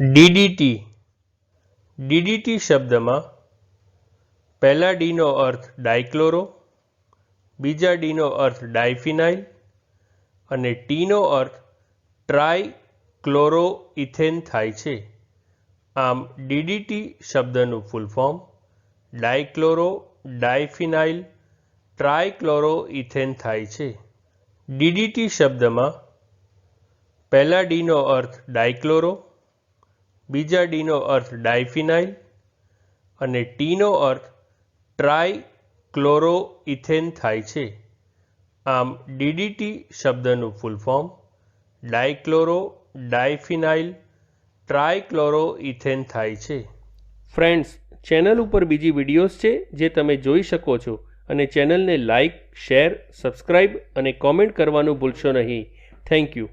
DDT. DDT શબ્દમાં પહેલા ડીનો અર્થ dichloro, બીજા ડીનો અર્થ ડાયફિનાઇલ, અને ટીનો અર્થ ટ્રાયક્લોરોઇથેન થાય છે. આમ ડીડીટી શબ્દનું ફૂલ ફોર્મ ડાયક્લોરો, ડાયફિનાઇલ, ટ્રાયક્લોરોઇથેન થાય છે. ડીડીટી શબ્દમાં પહેલા ડીનો અર્થ ડાયક્લોરો બીજા ડીનો અર્થ ડાયફિનાઇલ અને ટીનો અર્થ ટ્રાયક્લોરોઇથેન થાય છે. આમ ડીડીટી શબ્દનું ફૂલ ફોર્મ ડાયક્લોરો, ડાયફિનાઇલ, ટ્રાયક્લોરોઇથેન થાય છે. ફ્રેન્ડ્સ, ચેનલ ઉપર બીજી વિડીયોઝ છે જે તમે જોઈ શકો છો અને ચેનલને લાઇક, શેર, સબસ્ક્રાઇબ અને કોમેન્ટ કરવાનું ભૂલશો નહીં. Thank you.